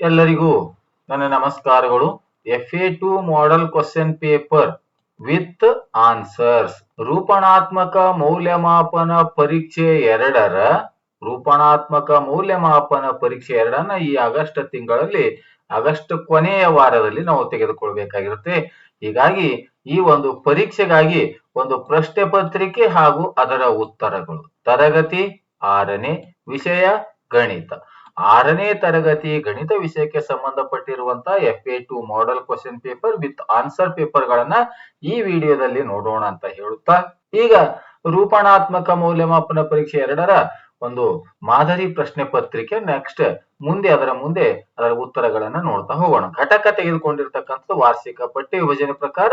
ಎಲ್ಲರಿಗೂ ನನ್ನ ನಮಸ್ಕಾರಗಳು. F A two model question paper with answers ರೂಪಣಾತ್ಮಕ ಮೌಲ್ಯಮಾಪನ ಪರೀಕ್ಷೆ ಎರಡರ ರೂಪಣಾತ್ಮಕ ಮೌಲ್ಯಮಾಪನ ಪರೀಕ್ಷೆ ಎರಡನ್ನ ಈ ಆಗಸ್ಟ್ ತಿಂಗಳಲ್ಲಿ, ಆಗಸ್ಟ್ ಕೊನೆಯ ವಾರದಲ್ಲಿ ನಾವು ತೆಗೆದುಕೊಳ್ಬೇಕಾಗಿರುತ್ತೆ. ಹೀಗಾಗಿ ಈ ಒಂದು ಪರೀಕ್ಷೆಗಾಗಿ ಒಂದು ಪ್ರಶ್ನೆ ಪತ್ರಿಕೆ ಹಾಗೂ ಅದರ ಉತ್ತರಗಳು. ತರಗತಿ ಆರನೇ ವಿಷಯ ಗಣಿತ. ಆರನೇ ತರಗತಿ ಗಣಿತ ವಿಷಯಕ್ಕೆ ಸಂಬಂಧಪಟ್ಟಿರುವಂತಹ F A two model question paper with answer paper ಗಳನ್ನ ಈ ವಿಡಿಯೋದಲ್ಲಿ ನೋಡೋಣ ಅಂತ ಹೇಳುತ್ತಾ. ಈಗ ರೂಪಣಾತ್ಮಕ ಮೌಲ್ಯಮಾಪನ ಪರೀಕ್ಷೆ ಎರಡರ ಒಂದು ಮಾದರಿ ಪ್ರಶ್ನೆ ಪತ್ರಿಕೆ ನೆಕ್ಸ್ಟ್ ಮುಂದೆ ಅದರ ಮುಂದೆ ಅದರ ಉತ್ತರಗಳನ್ನ ನೋಡ್ತಾ ಹೋಗೋಣ. ಘಟಕ ತೆಗೆದುಕೊಂಡಿರ್ತಕ್ಕಂಥದ್ದು ವಾರ್ಷಿಕ ಪಟ್ಟಿ ವಿಭಜನೆ ಪ್ರಕಾರ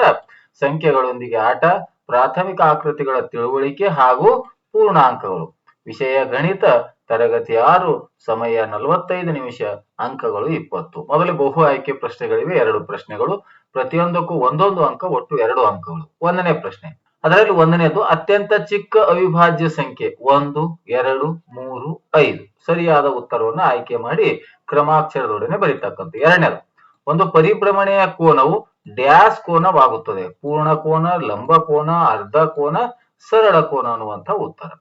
ಸಂಖ್ಯೆಗಳೊಂದಿಗೆ ಆಟ, ಪ್ರಾಥಮಿಕ ಆಕೃತಿಗಳ ತಿಳುವಳಿಕೆ ಹಾಗೂ ಪೂರ್ಣಾಂಕಗಳು. ವಿಷಯ ಗಣಿತ, ತರಗತಿ ಆರು, ಸಮಯ ನಲವತ್ತೈದು ನಿಮಿಷ, ಅಂಕಗಳು ಇಪ್ಪತ್ತು. ಮೊದಲು ಬಹು ಆಯ್ಕೆ ಪ್ರಶ್ನೆಗಳಿವೆ, ಎರಡು ಪ್ರಶ್ನೆಗಳು. ಪ್ರತಿಯೊಂದಕ್ಕೂ ಒಂದೊಂದು ಅಂಕ, ಒಟ್ಟು ಎರಡು ಅಂಕಗಳು. ಒಂದನೇ ಪ್ರಶ್ನೆ. ಅದರಲ್ಲಿ ಒಂದನೇದು ಅತ್ಯಂತ ಚಿಕ್ಕ ಅವಿಭಾಜ್ಯ ಸಂಖ್ಯೆ. ಒಂದು, ಎರಡು, ಮೂರು, ಐದು. ಸರಿಯಾದ ಉತ್ತರವನ್ನು ಆಯ್ಕೆ ಮಾಡಿ ಕ್ರಮಾಕ್ಷರದೊಡನೆ ಬರೀತಕ್ಕಂಥ ಎರಡನೇದು, ಒಂದು ಪರಿಭ್ರಮಣೆಯ ಕೋನವು ಡ್ಯಾಸ್ ಕೋನವಾಗುತ್ತದೆ. ಪೂರ್ಣ ಕೋನ, ಲಂಬ ಕೋನ, ಅರ್ಧ ಕೋನ, ಸರಳ ಕೋನ ಅನ್ನುವಂಥ ಉತ್ತರ.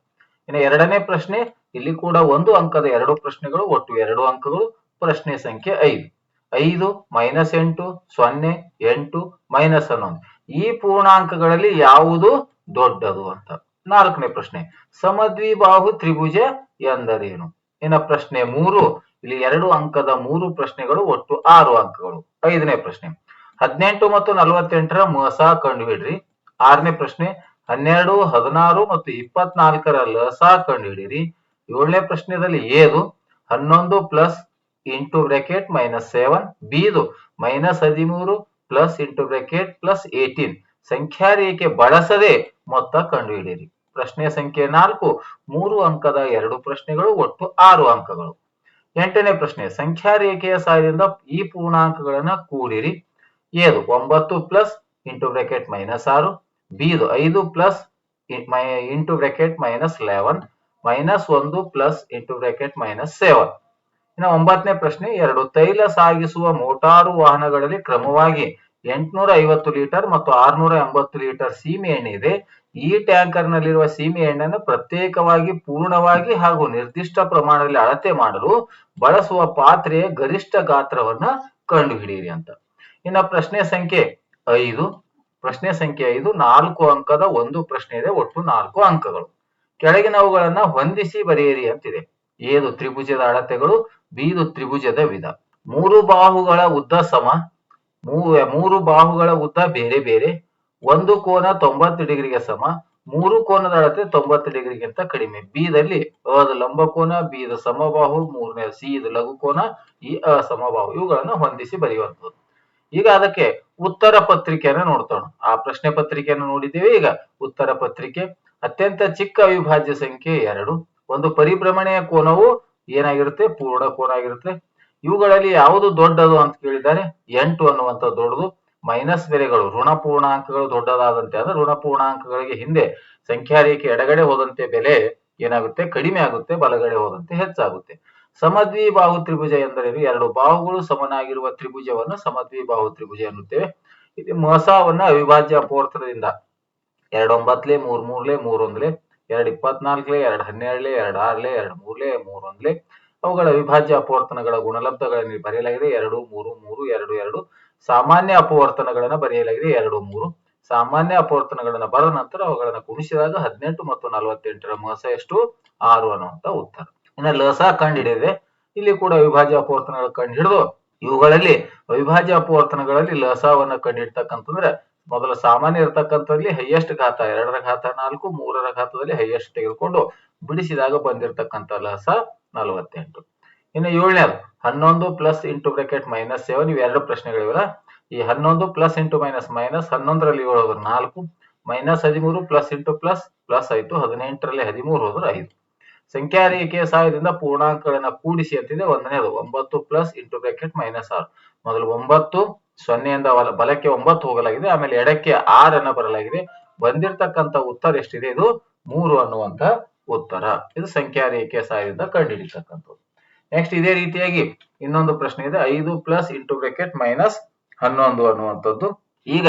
ಇನ್ನು ಎರಡನೇ ಪ್ರಶ್ನೆ, ಇಲ್ಲಿ ಕೂಡ ಒಂದು ಅಂಕದ ಎರಡು ಪ್ರಶ್ನೆಗಳು, ಒಟ್ಟು ಎರಡು ಅಂಕಗಳು, ಪ್ರಶ್ನೆ ಸಂಖ್ಯೆ ಐದು. ಐದು ಮೈನಸ್ ಎಂಟು, ಸೊನ್ನೆ, ಎಂಟು, ಮೈನಸ್ ಹನ್ನೊಂದು. ಈ ಪೂರ್ಣಾಂಕಗಳಲ್ಲಿ ಯಾವುದು ದೊಡ್ಡದು ಅಂತ. ನಾಲ್ಕನೇ ಪ್ರಶ್ನೆ, ಸಮದ್ವಿಬಾಹು ತ್ರಿಭುಜ ಎಂದರೇನು? ಇನ್ನ ಪ್ರಶ್ನೆ ಮೂರು, ಇಲ್ಲಿ ಎರಡು ಅಂಕದ ಮೂರು ಪ್ರಶ್ನೆಗಳು, ಒಟ್ಟು ಆರು ಅಂಕಗಳು. ಐದನೇ ಪ್ರಶ್ನೆ, ಹದಿನೆಂಟು ಮತ್ತು ನಲವತ್ತೆಂಟರ ಮಸ ಕಂಡುಹಿಡ್ರಿ ಆರನೇ ಪ್ರಶ್ನೆ ಹನ್ನೆರಡು, ಹದಿನಾರು ಮತ್ತು ಇಪ್ಪತ್ನಾಲ್ಕರ ಲಸ ಕಂಡುಹಿಡಿರಿ ಏಳನೇ ಪ್ರಶ್ನೆದಲ್ಲಿ ಏದು? ಹನ್ನೊಂದು plus into bracket minus seven, ಬಿದು minus ಹದಿಮೂರು plus into bracket plus eighteen ಸಂಖ್ಯಾ ರೇಖೆ ಬಳಸದೆ ಮೊತ್ತ ಕಂಡುಹಿಡಿಯಿರಿ. ಪ್ರಶ್ನೆ ಸಂಖ್ಯೆ ನಾಲ್ಕು, ಮೂರು ಅಂಕದ ಎರಡು ಪ್ರಶ್ನೆಗಳು ಒಟ್ಟು ಆರು ಅಂಕಗಳು. ಎಂಟನೇ ಪ್ರಶ್ನೆ ಸಂಖ್ಯಾ ರೇಖೆಯ ಸಹಾಯದಿಂದ ಈ ಪೂರ್ಣಾಂಕಗಳನ್ನ ಕೂಡಿರಿ. ಏದು? ಒಂಬತ್ತು ಪ್ಲಸ್ ಇಂಟು ಬ್ರ್ಯಾಕೆಟ್ ಮೈನಸ್ ಆರು ಬಿದು ಐದು plus into bracket minus eleven, minus ಒಂದು plus into bracket minus seven. ಇನ್ನು ಒಂಬತ್ತನೇ ಪ್ರಶ್ನೆ, ಎರಡು ತೈಲ ಸಾಗಿಸುವ ಮೋಟಾರು ವಾಹನಗಳಲ್ಲಿ ಕ್ರಮವಾಗಿ ಎಂಟುನೂರ ಐವತ್ತು ಲೀಟರ್ ಮತ್ತು ಆರ್ನೂರ ಎಂಬತ್ತು ಲೀಟರ್ ಸೀಮೆ ಎಣ್ಣೆ ಇದೆ. ಈ ಟ್ಯಾಂಕರ್ ನಲ್ಲಿರುವ ಸೀಮೆ ಎಣ್ಣೆಯನ್ನು ಪ್ರತ್ಯೇಕವಾಗಿ, ಪೂರ್ಣವಾಗಿ ಹಾಗೂ ನಿರ್ದಿಷ್ಟ ಪ್ರಮಾಣದಲ್ಲಿ ಅಳತೆ ಮಾಡಲು ಬಳಸುವ ಪಾತ್ರೆಯ ಗರಿಷ್ಠ ಗಾತ್ರವನ್ನ ಕಂಡುಹಿಡಿಯಿರಿ ಅಂತ. ಇನ್ನ ಪ್ರಶ್ನೆ ಸಂಖ್ಯೆ ಐದು. ಪ್ರಶ್ನೆ ಸಂಖ್ಯೆ ಐದು, ನಾಲ್ಕು ಅಂಕದ ಒಂದು ಪ್ರಶ್ನೆ ಇದೆ, ಒಟ್ಟು ನಾಲ್ಕು ಅಂಕಗಳು. ಕೆಳಗಿನವುಗಳನ್ನ ಹೊಂದಿಸಿ ಬರೆಯಿರಿ ಅಂತಿದೆ. ಏದು ತ್ರಿಭುಜದ ಅಳತೆಗಳು, ಬೀದು ತ್ರಿಭುಜದ ವಿಧ. ಮೂರು ಬಾಹುಗಳ ಉದ್ದ ಸಮ, ಮೂರು ಬಾಹುಗಳ ಉದ್ದ ಬೇರೆ ಬೇರೆ. ಒಂದು ಕೋನ ತೊಂಬತ್ತು ಡಿಗ್ರಿಗೆ ಸಮ, ಮೂರು ಕೋನದ ಅಳತೆ ತೊಂಬತ್ತು ಡಿಗ್ರಿಗಿಂತ ಕಡಿಮೆ. ಬಿದಲ್ಲಿ ಅದು ಲಂಬ ಕೋನ, ಬಿದ ಸಮಬಾಹು, ಮೂರನೇ ಸಿ ಇದು ಲಘು ಕೋನ, ಈ ಅಸಮಬಾಹು ಸಮಬಾಹು ಇವುಗಳನ್ನ ಹೊಂದಿಸಿ ಬರೆಯುವಂಥದ್ದು. ಈಗ ಅದಕ್ಕೆ ಉತ್ತರ ಪತ್ರಿಕೆಯನ್ನು ನೋಡ್ತೋಣ ಆ ಪ್ರಶ್ನೆ ಪತ್ರಿಕೆಯನ್ನು ನೋಡಿದ್ದೇವೆ. ಈಗ ಉತ್ತರ ಪತ್ರಿಕೆ, ಅತ್ಯಂತ ಚಿಕ್ಕ ಅವಿಭಾಜ್ಯ ಸಂಖ್ಯೆ ಎರಡು. ಒಂದು ಪರಿಭ್ರಮಣೆಯ ಕೋನವು ಏನಾಗಿರುತ್ತೆ? ಪೂರ್ಣ ಕೋನ ಆಗಿರುತ್ತೆ. ಇವುಗಳಲ್ಲಿ ಯಾವುದು ದೊಡ್ಡದು ಅಂತ ಕೇಳಿದ್ದಾರೆ? ಎಂಟು ಅನ್ನುವಂಥ ದೊಡ್ಡದು. ಮೈನಸ್ ಬೆಲೆಗಳು, ಋಣ ಪೂರ್ಣಾಂಕಗಳು ದೊಡ್ಡದಾದಂತೆ ಅಂದ್ರೆ ಋಣ ಪೂರ್ಣಾಂಕಗಳಿಗೆ ಹಿಂದೆ ಸಂಖ್ಯಾ ರೇಖೆ ಎಡಗಡೆ ಹೋದಂತೆ ಬೆಲೆ ಏನಾಗುತ್ತೆ? ಕಡಿಮೆ ಆಗುತ್ತೆ, ಬಲಗಡೆ ಹೋದಂತೆ ಹೆಚ್ಚಾಗುತ್ತೆ. ಸಮದ್ವಿ ಬಾಹು ತ್ರಿಭುಜ ಎಂದರೇನು? ಎರಡು ಬಾಹುಗಳು ಸಮನಾಗಿರುವ ತ್ರಿಭುಜವನ್ನು ಸಮದ್ವಿ ಬಾಹು ತ್ರಿಭುಜ ಎನ್ನುತ್ತೇವೆ. ಇದು ಮಸಾವನ್ನ ಅವಿಭಾಜ್ಯ ಅಪವರ್ತನದಿಂದ ಎರಡು ಮೂರ್ ಮೂರ್ಲೆ ಮೂರೊಂದ್ಲೆ ಎರಡ್ ಇಪ್ಪತ್ನಾಲ್ಕಲೆ ಎರಡ್ ಹನ್ನೆರಡ್ಲೆ ಎರಡ್ ಆರ್ಲೆ ಎರಡ್ ಮೂರ್ಲೆ ಮೂರೊಂದ್ಲೆ ಅವುಗಳ ಅವಿಭಾಜ್ಯ ಅಪವರ್ತನಗಳ ಗುಣಲಬ್ಧಗಳನ್ನು ಬರೆಯಲಾಗಿದೆ. ಎರಡು, ಮೂರು ಮೂರು, ಎರಡು ಎರಡು. ಸಾಮಾನ್ಯ ಅಪವರ್ತನಗಳನ್ನು ಬರೆಯಲಾಗಿದೆ. ಎರಡು, ಮೂರು. ಸಾಮಾನ್ಯ ಅಪವರ್ತನಗಳನ್ನು ಬರೆದ ನಂತರ ಅವುಗಳನ್ನು ಗುಣಿಸಿದಾಗ ಹದಿನೆಂಟು ಮತ್ತು ನಲವತ್ತೆಂಟರ ಮೋಸ ಎಷ್ಟು? ಆರು ಅನ್ನುವಂತ ಉತ್ತರ. ಇನ್ನು ಲಸ ಕಂಡುಹಿಡಿದಿದೆ ಇಲ್ಲಿ ಕೂಡ ಅವಿಭಾಜ್ಯ ಅಪವರ್ತನಗಳು ಕಂಡು ಹಿಡಿದು ಇವುಗಳಲ್ಲಿ ಅವಿಭಾಜ್ಯ ಅಪವರ್ತನಗಳಲ್ಲಿ ಲಸವನ್ನ ಕಂಡುಹಿಡ್ತಕ್ಕಂತಂದ್ರೆ ಮೊದಲ ಸಾಮಾನ್ಯ ಇರತಕ್ಕಂಥದ್ರಲ್ಲಿ ಹೈಯೆಸ್ಟ್ ಘಾತ, ಎರಡರ ಘಾತ ನಾಲ್ಕು, ಮೂರರ ಘಾತದಲ್ಲಿ ಹೈಯೆಸ್ಟ್ ತೆಗೆದುಕೊಂಡು ಬಿಡಿಸಿದಾಗ ಬಂದಿರತಕ್ಕಂಥ ಲಸ ನಲವತ್ತೆಂಟು. ಇನ್ನು ಏಳನೇದು, ಹನ್ನೊಂದು plus into bracket minus seven ಇವು ಎರಡು ಪ್ರಶ್ನೆಗಳಿವಲ್ಲ. ಈ ಹನ್ನೊಂದು ಪ್ಲಸ್ ಇಂಟು ಮೈನಸ್ ಮೈನಸ್ ಹನ್ನೊಂದರಲ್ಲಿ ಏಳು ಹೋದ್ರೆ ನಾಲ್ಕು ಮೈನಸ್ ಹದಿಮೂರು ಪ್ಲಸ್ ಇಂಟು ಪ್ಲಸ್ ಪ್ಲಸ್ ಆಯ್ತು ಹದಿನೆಂಟರಲ್ಲಿ ಹದಿಮೂರು ಹೋದ್ರೆ ಐದು. ಸಂಖ್ಯಾ ರೇಖೆಯ ಸಹಾಯದಿಂದ ಪೂರ್ಣಾಂಕಗಳನ್ನ ಕೂಡಿಸಿ ಅಂತಿದೆ ಒಂದನೇದು ಒಂಬತ್ತು ಪ್ಲಸ್ ಇಂಟು ಬ್ರಾಕೆಟ್ ಮೈನಸ್ ಆರ್. ಮೊದಲು ಒಂಬತ್ತು, ಸೊನ್ನೆಯಿಂದ ಬಲಕ್ಕೆ ಒಂಬತ್ತು ಹೋಗಲಾಗಿದೆ, ಆಮೇಲೆ ಎಡಕ್ಕೆ ಆರ್ ಅನ್ನ ಬರಲಾಗಿದೆ. ಬಂದಿರತಕ್ಕಂತ ಉತ್ತರ ಎಷ್ಟಿದೆ ಇದು? ಮೂರು ಅನ್ನುವಂತ ಉತ್ತರ. ಇದು ಸಂಖ್ಯಾ ರೇಖೆಯ ಸಹಾಯದಿಂದ ಕಂಡುಹಿಡಿತಕ್ಕಂಥದ್ದು ನೆಕ್ಸ್ಟ್ ಇದೇ ರೀತಿಯಾಗಿ ಇನ್ನೊಂದು ಪ್ರಶ್ನೆ ಇದೆ. ಐದು ಪ್ಲಸ್ ಇಂಟು ಬ್ರಾಕೆಟ್ ಮೈನಸ್ ಹನ್ನೊಂದು ಅನ್ನುವಂಥದ್ದು. ಈಗ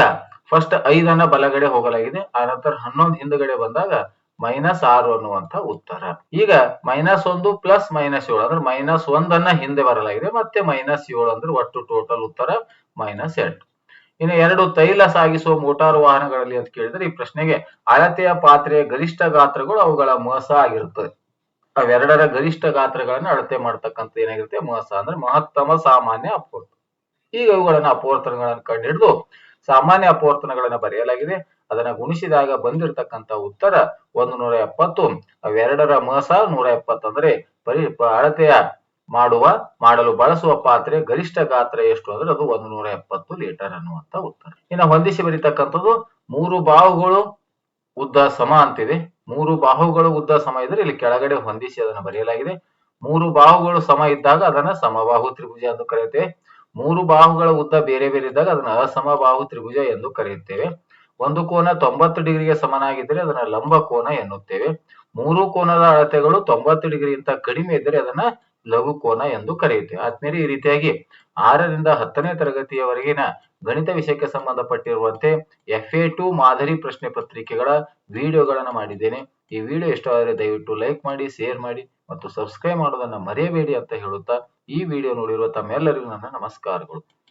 ಫಸ್ಟ್ ಐದನ್ನ ಬಲಗಡೆ ಹೋಗಲಾಗಿದೆ. ಆ ನಂತರ ಹನ್ನೊಂದು ಹಿಂದುಗಡೆ ಬಂದಾಗ ಮೈನಸ್ ಆರು ಅನ್ನುವಂತ ಉತ್ತರ. ಈಗ ಮೈನಸ್ ಒಂದು ಪ್ಲಸ್ ಮೈನಸ್ ಏಳು ಅಂದ್ರೆ ಮೈನಸ್ ಒಂದನ್ನ ಹಿಂದೆ ಬರಲಾಗಿದೆ ಮತ್ತೆ ಮೈನಸ್ ಏಳು ಅಂದ್ರೆ ಒಟ್ಟು ಟೋಟಲ್ ಉತ್ತರ ಮೈನಸ್ ಎಂಟು. ಇನ್ನು ಎರಡು ತೈಲ ಸಾಗಿಸುವ ಮೋಟಾರು ವಾಹನಗಳಲ್ಲಿ ಅಂತ ಕೇಳಿದ್ರೆ ಈ ಪ್ರಶ್ನೆಗೆ ಅಳತೆಯ ಪಾತ್ರೆಯ ಗರಿಷ್ಠ ಗಾತ್ರಗಳು ಅವುಗಳ ಮೋಸ ಆಗಿರುತ್ತದೆ. ಅವೆರಡರ ಗರಿಷ್ಠ ಗಾತ್ರಗಳನ್ನು ಅಳತೆ ಮಾಡ್ತಕ್ಕಂಥ ಏನಾಗಿರುತ್ತೆ? ಮೋಸ ಅಂದ್ರೆ ಮಹತ್ತಮ ಸಾಮಾನ್ಯ ಅಪವರ್ತನ. ಈಗ ಇವುಗಳನ್ನ ಅಪೋರ್ತನಗಳನ್ನು ಕಂಡುಹಿಡಿದು ಸಾಮಾನ್ಯ ಅಪವರ್ತನಗಳನ್ನು ಬರೆಯಲಾಗಿದೆ. ಅದನ್ನ ಗುಣಿಸಿದಾಗ ಬಂದಿರತಕ್ಕಂತ ಉತ್ತರ ಒಂದು ನೂರ ಎಪ್ಪತ್ತು ಅವೆರಡರ ಮಸ ನೂರ ಎಪ್ಪತ್ತು ಅಂದ್ರೆ ಪರಿ ಅಳತೆಯ ಮಾಡುವ, ಮಾಡಲು ಬಳಸುವ ಪಾತ್ರೆ ಗರಿಷ್ಠ ಗಾತ್ರ ಎಷ್ಟು ಅಂದ್ರೆ ಅದು ಒಂದು ನೂರ ಎಪ್ಪತ್ತು ಲೀಟರ್ ಅನ್ನುವಂತ ಉತ್ತರ. ಇನ್ನು ಹೊಂದಿಸಿ ಬರೀತಕ್ಕಂಥದ್ದು ಮೂರು ಬಾಹುಗಳು ಉದ್ದ ಸಮ ಅಂತಿದೆ. ಮೂರು ಬಾಹುಗಳು ಉದ್ದ ಸಮ ಇದ್ರೆ ಇಲ್ಲಿ ಕೆಳಗಡೆ ಹೊಂದಿಸಿ ಅದನ್ನು ಬರೆಯಲಾಗಿದೆ. ಮೂರು ಬಾಹುಗಳು ಸಮ ಇದ್ದಾಗ ಅದನ್ನ ಸಮಬಾಹು ತ್ರಿಭುಜ ಎಂದು ಕರೆಯುತ್ತೇವೆ. ಮೂರು ಬಾಹುಗಳ ಉದ್ದ ಬೇರೆ ಬೇರೆ ಇದ್ದಾಗ ಅದನ್ನ ಅಸಮಬಾಹು ತ್ರಿಭುಜ ಎಂದು ಕರೆಯುತ್ತೇವೆ. ಒಂದು ಕೋನ ತೊಂಬತ್ತು ಡಿಗ್ರಿಗೆ ಸಮನಾಗಿದ್ದರೆ ಅದನ್ನ ಲಂಬ ಕೋನ ಎನ್ನುತ್ತೇವೆ. ಮೂರು ಕೋನದ ಅಳತೆಗಳು ತೊಂಬತ್ತು ಡಿಗ್ರಿಗಿಂತ ಕಡಿಮೆ ಇದ್ದರೆ ಅದನ್ನ ಲಘು ಕೋನ ಎಂದು ಕರೆಯುತ್ತೇವೆ. ಆದ್ಮೇಲೆ ಈ ರೀತಿಯಾಗಿ ಆರರಿಂದ ಹತ್ತನೇ ತರಗತಿಯವರೆಗಿನ ಗಣಿತ ವಿಷಯಕ್ಕೆ ಸಂಬಂಧಪಟ್ಟಿರುವಂತೆ ಎಫ್ ಎ ಟು ಮಾದರಿ ಪ್ರಶ್ನೆ ಪತ್ರಿಕೆಗಳ ವಿಡಿಯೋಗಳನ್ನು ಮಾಡಿದ್ದೇನೆ. ಈ ವಿಡಿಯೋ ಇಷ್ಟವಾದರೆ ದಯವಿಟ್ಟು ಲೈಕ್ ಮಾಡಿ, ಶೇರ್ ಮಾಡಿ ಮತ್ತು ಸಬ್ಸ್ಕ್ರೈಬ್ ಮಾಡೋದನ್ನ ಮರೆಯಬೇಡಿ ಅಂತ ಹೇಳುತ್ತಾ ಈ ವಿಡಿಯೋ ನೋಡಿರುವ ತಮ್ಮೆಲ್ಲರಿಗೂ ನನ್ನ ನಮಸ್ಕಾರಗಳು.